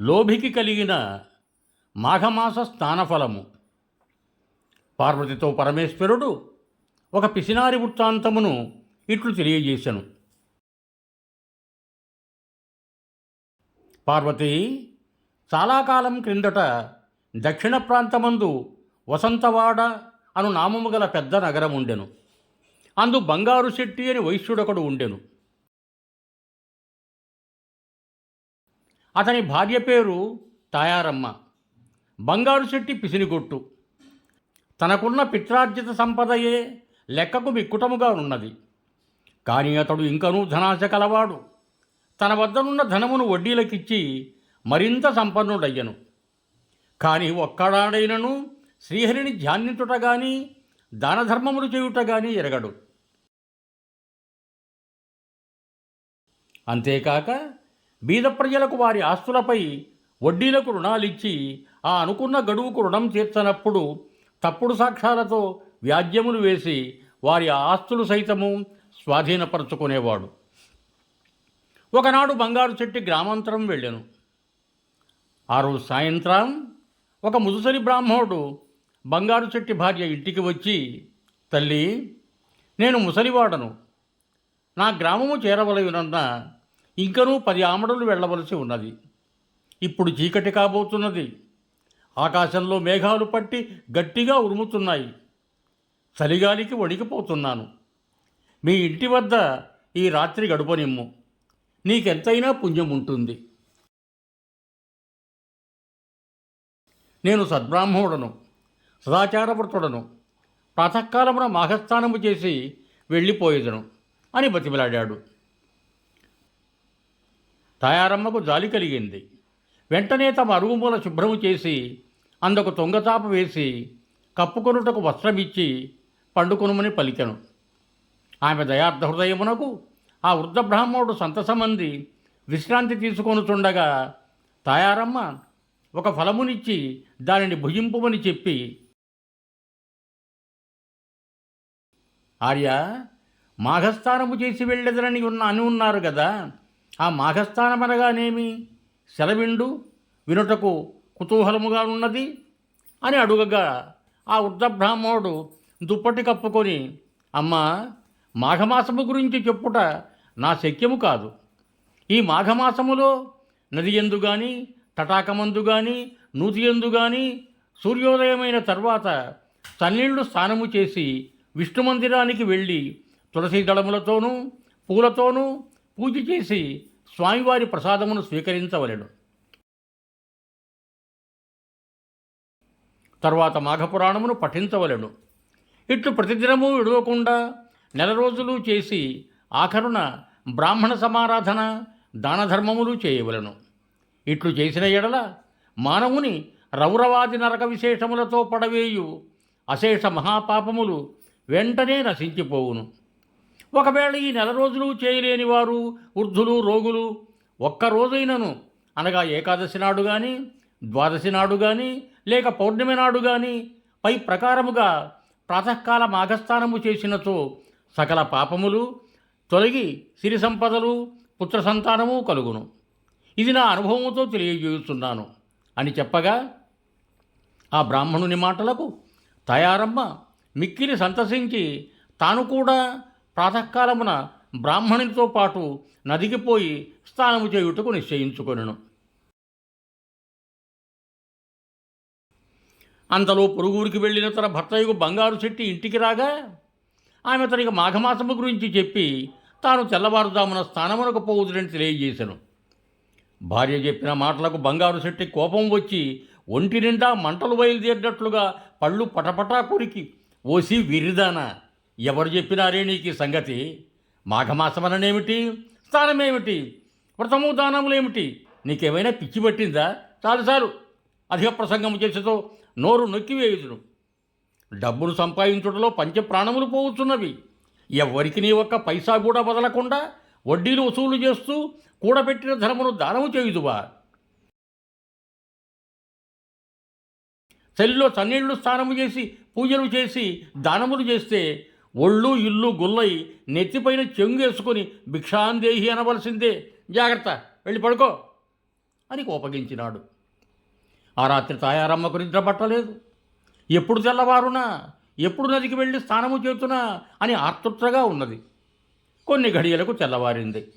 లోభికి కలిగిన మాఘమాస స్నానఫలము. పార్వతితో పరమేశ్వరుడు ఒక పిసినారి వృత్తాంతమును ఇట్లు తెలియజేశను పార్వతి చాలా కాలం క్రిందట దక్షిణ ప్రాంతమందు వసంతవాడ అను నామము గల పెద్ద నగరం ఉండెను అందు బంగారు శెట్టి అని వైశ్యుడొకడు ఉండెను. అతని భార్య పేరు తాయారమ్మ. బంగారు శెట్టి పిసినిగొట్టు. తనకున్న పిత్రార్జిత సంపదయే లెక్కకు మిక్కుటముగా ఉన్నది. కానీ అతడు ఇంకనూ ధనాశ కలవాడు. తన వద్దనున్న ధనమును వడ్డీలకిచ్చి మరింత సంపన్నుడయ్యను. కానీ ఒక్కడాడైనను శ్రీహరిని ధ్యానించుట గాని దానధర్మములు చేయుట గాని ఎరగడు. అంతేకాక బీద ప్రజలకు వారి ఆస్తులపై వడ్డీలకు రుణాలిచ్చి ఆ అనుకున్న గడువుకు రుణం తీర్చనప్పుడు తప్పుడు సాక్ష్యాలతో వ్యాజ్యములు వేసి వారి ఆస్తులు సైతము స్వాధీనపరచుకునేవాడు. ఒకనాడు బంగారు చెట్టి గ్రామాంతరం వెళ్ళాను. ఆ రోజు సాయంత్రం ఒక ముదుసరి బ్రాహ్మణుడు బంగారు చెట్టి భార్య ఇంటికి వచ్చి తల్లి నేను ముసలివాడను. నా గ్రామము చేరవలయునన్న ఇంకనూ పది ఆమడలు వెళ్ళవలసి ఉన్నది. ఇప్పుడు చీకటి కాబోతున్నది. ఆకాశంలో మేఘాలు పట్టి గట్టిగా ఉరుముతున్నాయి. చలిగాలికి వణికిపోతున్నాను. మీ ఇంటి వద్ద ఈ రాత్రి గడుపనిమ్ము. నీకెంతైనా పుణ్యం ఉంటుంది. నేను సద్బ్రాహ్మణుడను. సదాచారవ్రతుడను. ప్రాతకాలమున మాఘస్థానము చేసి వెళ్ళిపోయేదను అని బతిమిలాడాడు. తాయారమ్మకు జాలి కలిగింది. వెంటనే తమ అరుగుమూల శుభ్రము చేసి అందుకు తొంగతాప వేసి కప్పుకొనుటకు వస్త్రమిచ్చి పండుకొనుమని పలికెను. ఆమె దయార్థ హృదయమునకు ఆ వృద్ధ బ్రాహ్మణుడు సంతసమంది విశ్రాంతి తీసుకొనుచుండగా తాయారమ్మ ఒక ఫలమునిచ్చి దానిని భుజింపుమని చెప్పి ఆర్య మాఘస్థానము చేసి వెళ్ళెదరని ఉన్న అని ఉన్నారు కదా. ఆ మాఘస్థానం అనగానేమి సెలవిండు వినుటకు కుతూహలముగా ఉన్నది అని అడుగగా ఆ వృద్ధ బ్రాహ్మణుడు దుప్పటి కప్పుకొని అమ్మా మాఘమాసము గురించి చెప్పుట నా శక్యము కాదు. ఈ మాఘమాసములో నది ఎందు కానీ తటాకమందు కానీ నూతి ఎందు కానీ సూర్యోదయమైన తర్వాత చన్నీళ్ళు స్నానము చేసి విష్ణు మందిరానికి వెళ్ళి తులసి దళములతోనూ పూలతోనూ పూజ చేసి స్వామివారి ప్రసాదమును స్వీకరించవలెను. తర్వాత మాఘపురాణమును పఠించవలెను. ఇట్లు ప్రతిదినము విడవకుండా నెల రోజులు చేసి ఆఖరున బ్రాహ్మణ సమారాధన దానధర్మములు చేయవలెను. ఇట్లు చేసిన ఎడల మానవుని రౌరవాది నరక విశేషములతో పడవేయు అశేష మహాపాపములు వెంటనే నశించిపోవును. ఒకవేళ ఈ నెల రోజులు చేయలేని వారు వృద్ధులు రోగులు ఒక్క రోజైనను అనగా ఏకాదశి నాడు కానీ ద్వాదశి నాడు కానీ లేక పౌర్ణమి నాడు కానీ పై ప్రకారముగా ప్రాతకాల మాఘస్థానము చేసినచో సకల పాపములు తొలగి సిరి సంపదలు పుత్ర సంతానము కలుగును. ఇది నా అనుభవముతో తెలియజేస్తున్నాను అని చెప్పగా ఆ బ్రాహ్మణుని మాటలకు తయారమ్మ మిక్కిలి సంతసించి తాను కూడా ప్రాతకాలమున బ్రాహ్మణునితో పాటు నదికి పోయి స్నానము చేయుటకు నిశ్చయించుకొనెను. అంతలో పొరుగురికి వెళ్ళిన తన భర్తయ్యకు బంగారు చెట్టి ఇంటికి రాగా ఆమె తనకి మాఘమాసము గురించి చెప్పి తాను తెల్లవారుదామున స్నానమునకు పోవుదురని తెలియజేశాను భార్య చెప్పిన మాటలకు బంగారు శెట్టి కోపం వచ్చి ఒంటి నిండా మంటలు బయలుదేరినట్లుగా పళ్ళు పటపటా కొరికి ఓసి విరిదానా? ఎవరు చెప్పినారే నీకు ఈ సంగతి? మాఘమాసమననేమిటి? స్నానమేమిటి? వ్రతము దానములేమిటి? నీకేమైనా పిచ్చి పట్టిందా? చాలు చాలు. అధిక ప్రసంగం చేసేతో నోరు నొక్కివేయుదును డబ్బులు సంపాదించుటలో పంచ ప్రాణములు పోవచ్చున్నవి ఎవరికి నీ ఒక్క పైసా కూడా వదలకుండా వడ్డీలు వసూలు చేస్తూ కూడబెట్టిన ధనమును దానము చేయుదువా? చలిలో చన్నీళ్ళు స్నానము చేసి పూజలు చేసి దానములు చేస్తే ఒళ్ళు ఇల్లు గుల్లై నెత్తిపైన చెంగేసుకొని భిక్షాందేహి అనవలసిందే. జాగ్రత్త వెళ్ళి పడుకో అని కోపగించినాడు. ఆ రాత్రి తాయారమ్మకు నిద్ర పట్టలేదు. ఎప్పుడు తెల్లవారునా ఎప్పుడు నదికి వెళ్ళి స్నానము చేతునా అని ఆర్తుట్రగా ఉన్నది. కొన్ని ఘడియలకు తెల్లవారింది.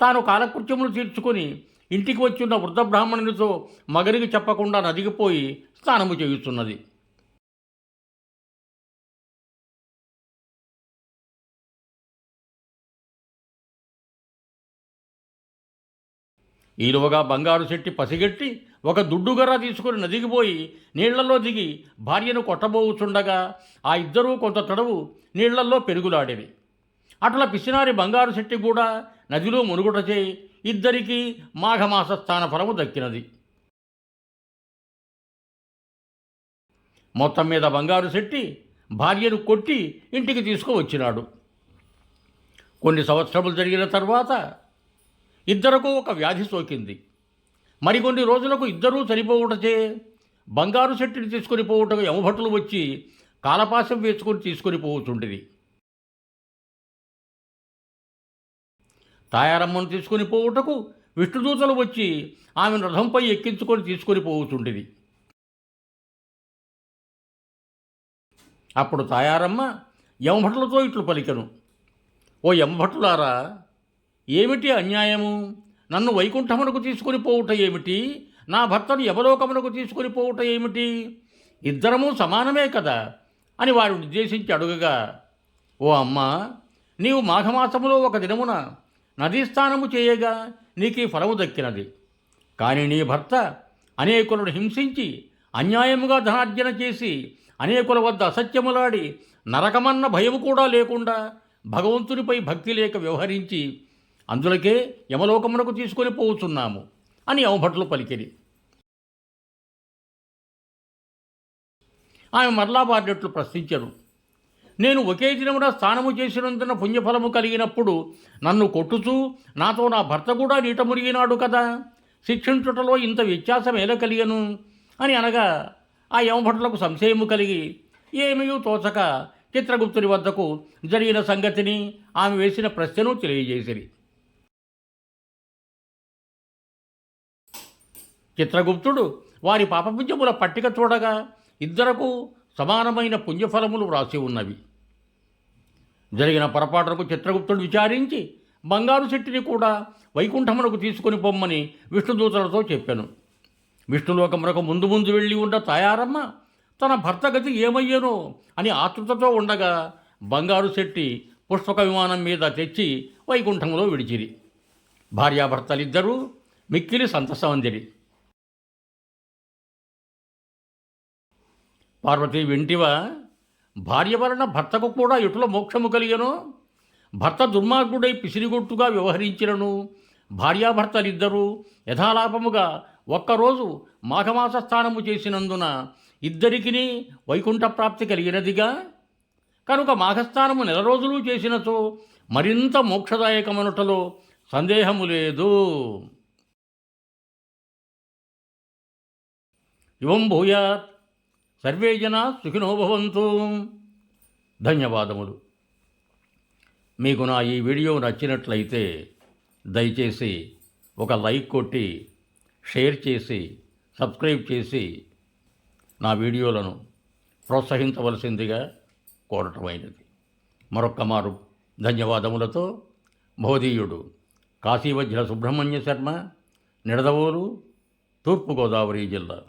తాను కాలకృత్యములు తీర్చుకొని ఇంటికి వచ్చిన వృద్ధ బ్రాహ్మణునితో మగనికి చెప్పకుండా నదికి పోయి స్నానము చేయుచున్నది. ఈలోగా బంగారు చెట్టి పసిగట్టి ఒక దుడ్డుగర్ర తీసుకుని నదికి పోయి నీళ్ళలో దిగి భార్యను కొట్టబోచుండగా ఆ ఇద్దరూ కొంత తడవు నీళ్ళలో పెరుగులాడేవి అట్లా పిసినారి బంగారు చెట్టి కూడా నదిలో మునుగుట చేయి ఇద్దరికీ మాఘమాస స్థాన ఫలము దక్కినది. మొత్తం మీద బంగారు శెట్టి భార్యను కొట్టి ఇంటికి తీసుకువచ్చినాడు. కొన్ని సంవత్సరములు జరిగిన తర్వాత ఇద్దరకు ఒక వ్యాధి సోకింది. మరికొన్ని రోజులకు ఇద్దరూ చనిపోవుటచే బంగారు శెట్టిని తీసుకొని పోవుటకు యమభటులు వచ్చి కాలపాశం వేసుకొని తీసుకొని పోవచుండేది తాయారమ్మను తీసుకొని పోవుటకు విష్ణుదూతలు వచ్చి ఆమెను రథంపై ఎక్కించుకొని తీసుకొని పోవుచుండిరి అప్పుడు తాయారమ్మ యమభటులతో ఇట్లు పలికను. ఓ యమభటులారా ఏమిటి అన్యాయము? నన్ను వైకుంఠమునకు తీసుకొని పోవుట ఏమిటి? నా భర్తను యవలోకమునకు తీసుకొని పోవుట ఏమిటి? ఇద్దరము సమానమే కదా? అని వారు ఉద్దేశించి అడుగగా ఓ అమ్మ నీవు మాఘమాసములో ఒక దినమున నదీ స్నానము చేయగా నీకు ఈ ఫలము దక్కినది. కానీ నీ భర్త అనేకులను హింసించి అన్యాయముగా ధనార్జన చేసి అనేకుల వద్ద అసత్యములాడి నరకమన్న భయము కూడా లేకుండా భగవంతునిపై భక్తి లేక వ్యవహరించి అందులకే యమలోకమునకు తీసుకొని పోవుచున్నాము అని యమభట్లు పలికిరి. ఆమె మరలా వారినట్లు ప్రశ్నించరు నేను ఒకే దినమున స్నానము చేసినందున పుణ్యఫలము కలిగినప్పుడు నన్ను కొట్టుచూ నాతో నా భర్త కూడా నీట మురిగినాడు కదా శిక్షించుటలో ఇంత వ్యత్యాసం ఎలా కలిగను? అని అనగా ఆ యమభటులకు సంశయము కలిగి ఏమయూ తోచక చిత్రగుప్తుని వద్దకు జరిగిన సంగతిని ఆమె వేసిన ప్రశ్నను తెలియజేసిరి. చిత్రగుప్తుడు వారి పాపపుణ్యముల పట్టిక చూడగా ఇద్దరకు సమానమైన పుణ్యఫలములు వ్రాసి ఉన్నవి. జరిగిన పొరపాటుకు చిత్రగుప్తుడు విచారించి బంగారు శెట్టిని కూడా వైకుంఠమునకు తీసుకొని పొమ్మని విష్ణుదూతలతో చెప్పాను. విష్ణులోకమునకు ముందు ముందు వెళ్ళి ఉన్న తాయారమ్మ తన భర్త గతి ఏమయ్యేనో అని ఆతృతతో ఉండగా బంగారు శెట్టి పుష్పక విమానం మీద తెచ్చి వైకుంఠంలో విడిచిరి. భార్యాభర్తలిద్దరూ మిక్కిలి సంతసమందిరి పార్వతి వింటివా? భార్య వలన భర్తకు కూడా ఎటుల మోక్షము కలిగను? భర్త దుర్మార్గుడై పిసిరిగొట్టుగా వ్యవహరించినను? భార్యాభర్తలిద్దరూ యథాలాపముగా ఒక్కరోజు మాఘమాస స్థానము చేసినందున ఇద్దరికిని వైకుంఠ ప్రాప్తి కలిగినదిగా? కనుక మాఘస్థానము నెల రోజులు చేసినచో మరింత మోక్షదాయకమనుటలో సందేహము లేదు. ఇవం భూయాత్. సర్వే జనా సుఖినోభవంతు ధన్యవాదములు. మీకు నా ఈ వీడియో నచ్చినట్లయితే దయచేసి ఒక లైక్ కొట్టి షేర్ చేసి సబ్స్క్రైబ్ చేసి నా వీడియోలను ప్రోత్సహించవలసిందిగా కోరటమైనది. మరొక్క మారు ధన్యవాదములతో బోధీయుడు కాశీవజ్ర సుబ్రహ్మణ్య శర్మ నిడదవోలు తూర్పుగోదావరి జిల్లా.